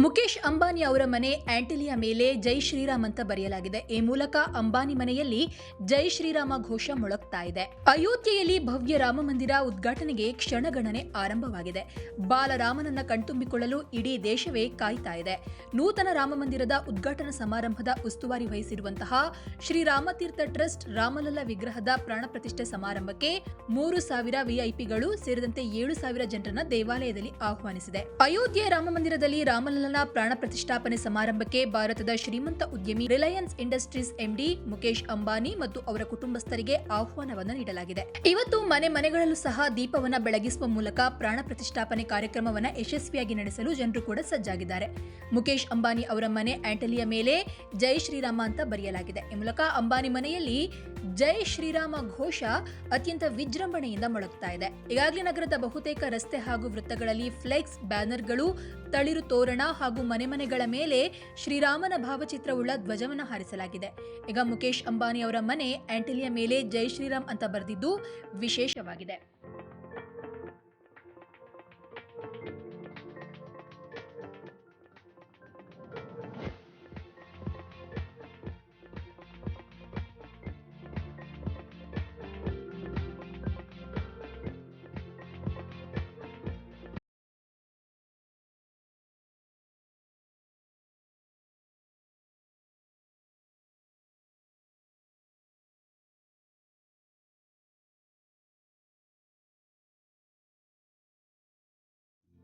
ಮುಖೇಶ್ ಅಂಬಾನಿ ಅವರ ಮನೆ ಆಂಟಿಲಿಯ ಮೇಲೆ ಜೈ ಶ್ರೀರಾಮ್ ಅಂತ ಬರೆಯಲಾಗಿದೆ. ಈ ಮೂಲಕ ಅಂಬಾನಿ ಮನೆಯಲ್ಲಿ ಜೈ ಶ್ರೀರಾಮ ಘೋಷ ಮೊಳಗ್ತಾ ಇದೆ. ಅಯೋಧ್ಯೆಯಲ್ಲಿ ಭವ್ಯ ರಾಮ ಮಂದಿರ ಉದ್ಘಾಟನೆಗೆ ಕ್ಷಣಗಣನೆ ಆರಂಭವಾಗಿದೆ. ಬಾಲರಾಮನನ್ನ ಕಣ್ತುಂಬಿಕೊಳ್ಳಲು ಇಡೀ ದೇಶವೇ ಕಾಯ್ತಾ ಇದೆ. ನೂತನ ರಾಮ ಮಂದಿರದ ಉದ್ಘಾಟನಾ ಸಮಾರಂಭದ ಉಸ್ತುವಾರಿ ವಹಿಸಿರುವಂತಹ ಶ್ರೀರಾಮತೀರ್ಥ ಟ್ರಸ್ಟ್ ರಾಮಲಲ್ಲ ವಿಗ್ರಹದ ಪ್ರಾಣ ಪ್ರತಿಷ್ಠೆ ಸಮಾರಂಭಕ್ಕೆ ಮೂರು ಸಾವಿರ ವಿಐಪಿಗಳು ಸೇರಿದಂತೆ ಏಳು ಸಾವಿರ ಜನರನ್ನ ದೇವಾಲಯದಲ್ಲಿ ಆಹ್ವಾನಿಸಿದೆ. ಅಯೋಧ್ಯೆ ರಾಮ ಮಂದಿರದಲ್ಲಿ ರಾಮಲಲ್ಲನ ಪ್ರಾಣ ಪ್ರತಿಷ್ಠಾಪನೆ ಸಮಾರಂಭಕ್ಕೆ ಭಾರತದ ಶ್ರೀಮಂತ ಉದ್ಯಮಿ Reliance Industries MD Mukesh Ambani ಮತ್ತು ಅವರ ಕುಟುಂಬಸ್ಥರಿಗೆ ಆಹ್ವಾನವನ್ನು ನೀಡಲಾಗಿದೆ. ಇವತ್ತು ಮನೆ ಮನೆಗಳಲ್ಲೂ ಸಹ ದೀಪವನ್ನ ಬೆಳಗಿಸುವ ಮೂಲಕ ಪ್ರಾಣ ಪ್ರತಿಷ್ಠಾಪನೆ ಕಾರ್ಯಕ್ರಮವನ್ನು ಯಶಸ್ವಿಯಾಗಿ ನಡೆಸಲು ಜನರು ಕೂಡ ಸಜ್ಜಾಗಿದ್ದಾರೆ. ಮುಖೇಶ್ ಅಂಬಾನಿ ಅವರ ಮನೆ ಆಂಟಲಿಯ ಮೇಲೆ ಜೈ ಶ್ರೀರಾಮ ಅಂತ ಬರೆಯಲಾಗಿದೆ. ಈ ಮೂಲಕ ಅಂಬಾನಿ ಮನೆಯಲ್ಲಿ ಜೈ ಶ್ರೀರಾಮ ಘೋಷ ಅತ್ಯಂತ ವಿಜೃಂಭಣೆಯಿಂದ ಮೊಳಗ್ತಾ ಇದೆ. ಈಗಾಗಲೇ ನಗರದ ಬಹುತೇಕ ರಸ್ತೆ ಹಾಗೂ ವೃತ್ತಗಳಲ್ಲಿ ಫ್ಲೆಕ್ಸ್ ಬ್ಯಾನರ್ಗಳು ತಳಿರು ತೋರಣ ಹಾಗೂ ಮನೆ ಮನೆಗಳ ಮೇಲೆ ಶ್ರೀರಾಮನ ಭಾವಚಿತ್ರವುಳ್ಳ ಧ್ವಜವನ್ನು ಹಾರಿಸಲಾಗಿದೆ. ಈಗ ಮುಖೇಶ್ ಅಂಬಾನಿ ಅವರ ಮನೆ ಆಂಟಿಲಿಯ ಮೇಲೆ ಜೈ ಶ್ರೀರಾಮ್ ಅಂತ ಬರೆದಿದ್ದು ವಿಶೇಷವಾಗಿದೆ.